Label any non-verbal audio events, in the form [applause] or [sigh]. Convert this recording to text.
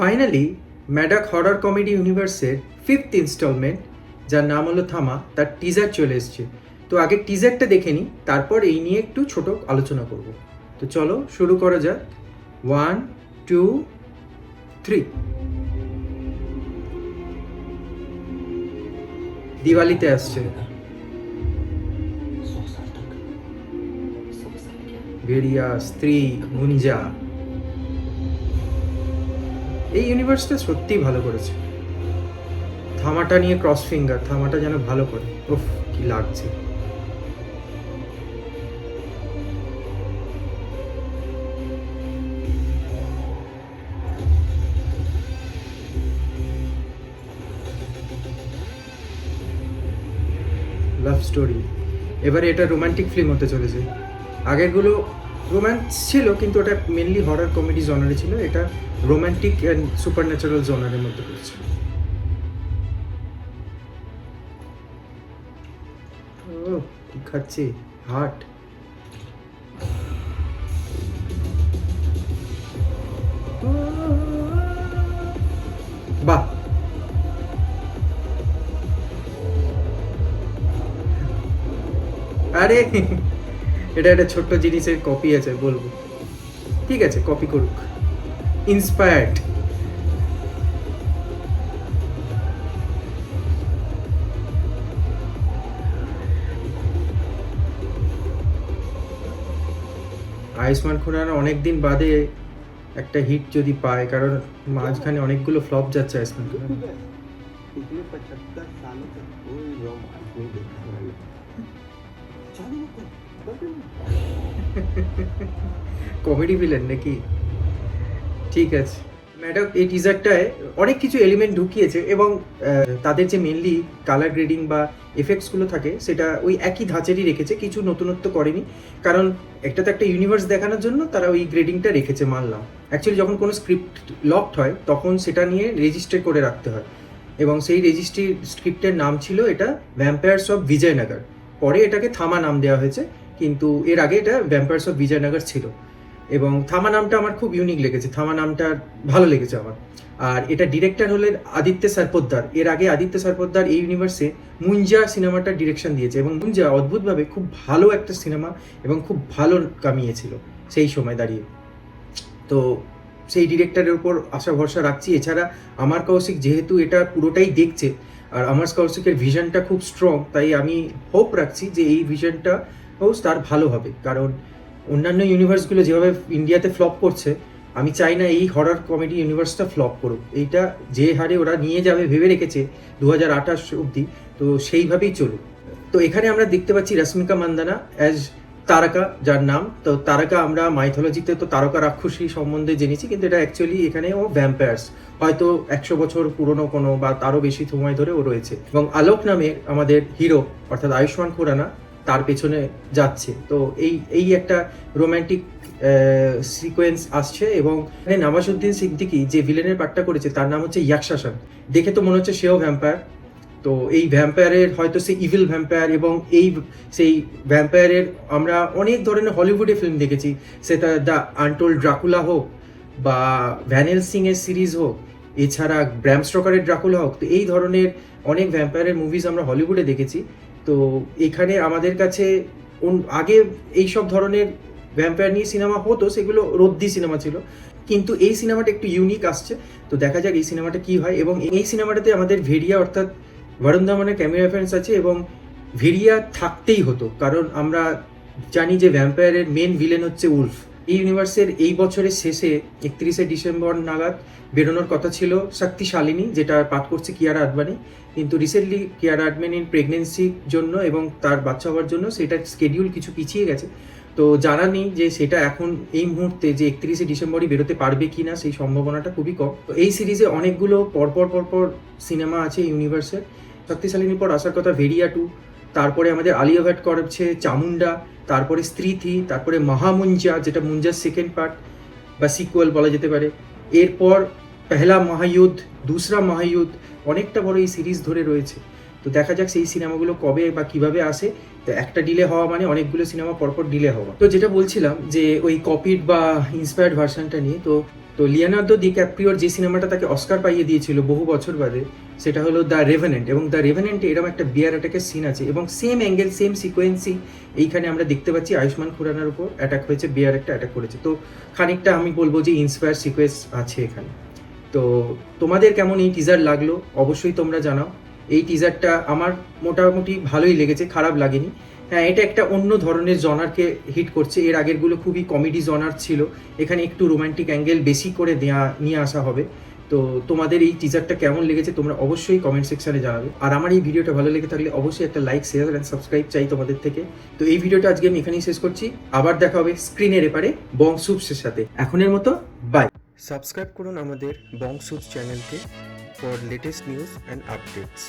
Finally Maddock horror comedy ইউনিভার্সের fifth instalment যার নাম হলো থামা তার টিজার চলে এসছে। তো আগে টিজারটা দেখে নিই তারপর এই নিয়ে একটু ছোট আলোচনা করব। তো চলো শুরু করা যাক। ওয়ান টু থ্রি দিওয়ালিতে আসছে। বেরিয়া স্ত্রী মুঞ্জা এই ইউনিভার্সটা সত্যিই ভালো করেছে। থামাটা নিয়ে ক্রস ফিঙ্গার থামাটা যেন ভালো করে। উফ, কি লাগছে। লাভ স্টোরি এবারে এটা রোমান্টিক ফিল্ম হতে চলেছে। আগেরগুলো রোম্যান্স ছিল, কিন্তু ওটা মেনলি হরার কমেডি জনারে ছিল। এটা রোম্যান্টিক অ্যান্ড সুপার ন্যাচারাল জনারের মধ্যে পড়ছে ও হার্ট বাহ। আরে এটা একটা ছোট্ট জিনিসের কপি আছে বলবো ঠিক আছে কপি করুক ইন্সপায়ার্ড আয়ুষ্মান খুরানা অনেক দিন বাদে একটা হিট যদি পায় কারণ মাঝখানে অনেকগুলো ফ্লপ যাচ্ছে আয়ুষ্মান খুরানা पिछले पचहत्तर सालों तक कोई रोमांस नहीं देखा मैंने चालू कर बटन [laughs] কমেডি ভিলেন নাকি? ঠিক আছে। ম্যাডাম এই টিজারটায় অনেক কিছু এলিমেন্ট ঢুকিয়েছে এবং তাদের যে মেনলি কালার গ্রেডিং বা এফেক্টসগুলো থাকে, সেটা ওই একই ধাঁচেরই রেখেছে, কিছু নতুনত্ব করেনি। কারণ একটা তো একটা ইউনিভার্স দেখানোর জন্য তারা ওই গ্রেডিংটা রেখেছে মানলাম। অ্যাকচুয়ালি যখন কোনো স্ক্রিপ্ট লকড হয়, তখন সেটা নিয়ে রেজিস্টার করে রাখতে হয়। এবং সেই রেজিস্ট্রি স্ক্রিপ্টের নাম ছিল এটা ভ্যাম্পায়ার্স অফ বিজয়নগর পরে এটাকে থামা নাম দেওয়া হয়েছে, কিন্তু এর আগে এটা ভ্যাম্পায়ার্স অফ বিজয়নগর ছিল। এবং থামা নামটা আমার খুব ইউনিক লেগেছে, থামা নামটা ভালো লেগেছে আমার। আর এটা ডিরেক্টর হলেন আদিত্য সরপোদ্দার। এর আগে আদিত্য সরপোদ্দার এই ইউনিভার্সে মুঞ্জা সিনেমাটার ডিরেকশন দিয়েছে এবং মুঞ্জা অদ্ভুতভাবে খুব ভালো একটা সিনেমা এবং খুব ভালো কামিয়েছিল সেই সময় দাঁড়িয়ে। তো সেই ডিরেক্টরের উপর আশা ভরসা রাখছি। এছাড়া আমার কৌশিক যেহেতু এটা পুরোটাই দেখছে আর আমার কৌশিকের ভিশনটা খুব স্ট্রং তাই আমি হোপ রাখছি যে এই ভিশনটা ও তার ভালো হবে। কারণ অন্যান্য ইউনিভার্সগুলো যেভাবে ইন্ডিয়াতে ফ্লপ করছে, আমি চাই না এই হরর কমেডি ইউনিভার্সটা ফ্লপ করুক। এইটা যে হারে ওরা নিয়ে যাবে ভেবে রেখেছে দু হাজার আঠাশ অবধি, তো সেইভাবেই চলুক। তো এখানে আমরা দেখতে পাচ্ছি রশ্মিকা মান্দানা অ্যাজ তারকা, যার নাম। তো তারকা আমরা মাইথোলজিতে তো তারকা রাক্ষসী সম্বন্ধে জেনেছি, কিন্তু এটা অ্যাকচুয়ালি এখানে ও ভ্যাম্পায়ার্স হয়তো একশো বছর পুরনো কোনো বা তারও বেশি সময় ধরে ও রয়েছে। এবং আলোক নামে আমাদের হিরো অর্থাৎ আয়ুষ্মান খুরানা, তার পেছনে যাচ্ছে। তো এই এই একটা রোম্যান্টিক সিকোয়েন্স আসছে এবং এখানে নওয়াজুদ্দিন সিদ্দিকি যে ভিলেনের পার্টটা করেছে, তার নাম হচ্ছে ইয়াকশাসন দেখে তো মনে হচ্ছে সেও ভ্যাম্পায়ার তো এই ভ্যাম্পায়ারের হয়তো সেই ইভিল ভ্যাম্পায়ার এবং এই সেই ভ্যাম্পায়ারের আমরা অনেক ধরনের হলিউডে ফিল্ম দেখেছি। সেটা দ্য আনটোল্ড ড্রাকুলা হোক বা ভ্যানেল সিং এর সিরিজ হোক, এছাড়া ব্র্যাম স্টকারের ড্রাকুলা হোক, তো এই ধরনের অনেক ভ্যাম্পায়ারের মুভিজ আমরা হলিউডে দেখেছি। তো এখানে আমাদের কাছে আগে এই সব ধরনের ভ্যাম্পায়ার নিয়ে সিনেমা হতো, সেগুলো রদ্দি সিনেমা ছিল। কিন্তু এই সিনেমাটা একটু ইউনিক আসছে। তো দেখা যাক এই সিনেমাটা কি হয় এবং এই সিনেমাটাতে আমাদের ভেরিয়া অর্থাৎ বরুণ ধামানের ক্যামেরা রেফারেন্স আছে এবং ভেরিয়া থাকতেই হতো, কারণ আমরা জানি যে ভ্যাম্পায়ারের মেন ভিলেন হচ্ছে উলফ এই ইউনিভার্সের এই বছরের শেষে একত্রিশে ডিসেম্বর নাগাদ বেরোনোর কথা ছিল শক্তিশালিনী যেটা পাঠ করছে কিয়ারা আদবানি কিন্তু রিসেন্টলি কিয়ারা আদবানির প্রেগনেন্সির জন্য এবং তার বাচ্চা হওয়ার জন্য সেটার স্কেডিউল কিছু পিছিয়ে গেছে। তো জানা নেই যে সেটা এখন এই মুহূর্তে যে একত্রিশে ডিসেম্বরই বেরোতে পারবে কি না সেই সম্ভাবনাটা খুবই কম। তো এই সিরিজে অনেকগুলো পরপর পরপর সিনেমা আছে ইউনিভার্সের শক্তিশালিনীর পর আসার কথা ভেরিয়া টু তারপরে আমাদের আলিয়া ভাট করছে চামুন্ডা তারপরে স্ত্রীথি, তারপরে মহামুঞ্জা, যেটা মুঞ্জার সেকেন্ড পার্ট বা সিকুয়াল বলা যেতে পারে। এরপর পেহলা মহাযুদ্ধ, দুসরা মহাযুদ্ধ, অনেকটা বড় এই সিরিজ ধরে রয়েছে। তো দেখা যাক সেই সিনেমাগুলো কবে বা কীভাবে আসে। তো একটা ডিলে হওয়া মানে অনেকগুলো সিনেমা পরপর ডিলে হওয়া। তো যেটা বলছিলাম যে ওই কপিড বা ইন্সপায়ার্ড ভার্সনটা নিয়ে, তো তো লিওনার্দো দি ক্যাপ্রিওর যে সিনেমাটা তাকে অস্কার পাইয়ে দিয়েছিল বহু বছর বাদে সেটা হলো দ্য রেভেনেন্ট এবং দ্য রেভেনেন্টে এরকম একটা বিয়ার অ্যাটাকের সিন আছে এবং সেম অ্যাঙ্গেল সেম সিকোয়েন্সি এইখানে আমরা দেখতে পাচ্ছি আয়ুষ্মান খুরানার উপর অ্যাটাক হয়েছে বিয়ার একটা অ্যাটাক করেছে। তো খানিকটা আমি বলব যে ইন্সপায়ার সিকোয়েন্স আছে এখানে। তো তোমাদের কেমন এই টিজার লাগল? অবশ্যই তোমরা জানাও। এই টিজারটা আমার মোটামুটি ভালোই লেগেছে, খারাপ লাগেনি। হ্যাঁ এটা একটা অন্য ধরনের জনারকে হিট করছে। এর আগেরগুলো খুবই কমেডি জনার ছিল। এখানে একটু রোমান্টিক অ্যাঙ্গেল বেশি করে দেয়া, নিয়ে আসা হবে। তো তোমাদের এই টিজারটা কেমন লেগেছে তোমরা অবশ্যই কমেন্ট সেকশনে জানাবে। আর আমার এই ভিডিওটা ভালো লেগে থাকলে অবশ্যই একটা লাইক শেয়ার অ্যান্ড সাবস্ক্রাইব চাই তোমাদের থেকে। তো এই ভিডিওটা আজকে আমি এখানেই শেষ করছি। আবার দেখা হবে স্ক্রিনের এপারে বং সুপসের সাথে। এখনের মতো বাই সাবস্ক্রাইব করুন আমাদের বং সুপস চ্যানেলকে for latest news and updates